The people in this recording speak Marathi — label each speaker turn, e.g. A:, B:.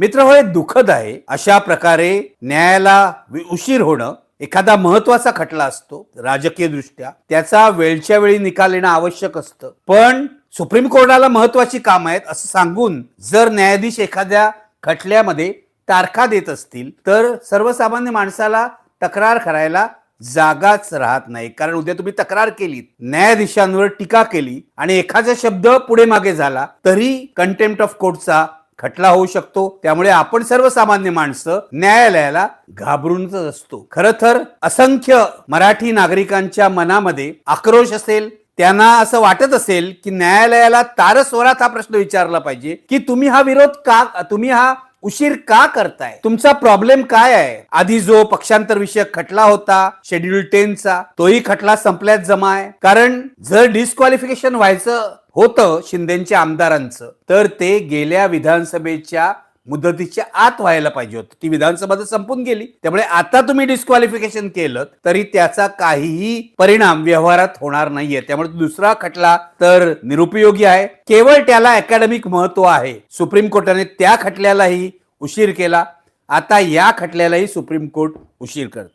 A: मित्र होय दुःखद आहे. अशा प्रकारे न्यायाला उशीर होणं एखादा महत्त्वाचा खटला असतो राजकीय दृष्ट्या. त्याचा वेळच्या वेळी निकाल येणं आवश्यक असतं. पण सुप्रीम कोर्टाला महत्वाची काम आहेत असं सांगून जर न्यायाधीश एखाद्या खटल्यामध्ये तारखा देत असतील तर सर्वसामान्य माणसाला तक्रार करायला जागाच राहत नाही. कारण उद्या तुम्ही तक्रार केली न्यायाधीशांवर टीका केली आणि एखादा शब्द पुढे मागे झाला तरी कंटेम्प्ट ऑफ कोर्टचा खटला होऊ शकतो. त्यामुळे आपण सर्वसामान्य माणसं न्यायालयाला घाबरूनच असतो. खर तर असंख्य मराठी नागरिकांच्या मनामध्ये आक्रोश असेल. त्यांना असं वाटत असेल की न्यायालयाला तारस्वरात हा प्रश्न विचारला पाहिजे की तुम्ही हा विरोध का तुम्ही हा उशीर का करताय? तुमचा प्रॉब्लेम काय आहे? आधी जो पक्षांतर विषयक खटला होता शेड्यूल टेनचा तोही खटला संपल्यात जमा आहे कारण जर डिस्क्वालिफिकेशन व्हायचं होतं शिंदेच्या आमदारांचं तर ते गेल्या विधानसभेच्या मुदतीच्या आत व्हायला पाहिजे होतं. ती विधानसभा तर संपून गेली त्यामुळे आता तुम्ही डिस्क्वालिफिकेशन केलं तरी त्याचा काहीही परिणाम व्यवहारात होणार नाहीये. त्यामुळे दुसरा खटला तर निरुपयोगी आहे. केवळ त्याला अकॅडमिक महत्त्व आहे. सुप्रीम कोर्टाने त्या खटल्यालाही उशीर केला आता या खटल्यालाही सुप्रीम कोर्ट उशीर करत.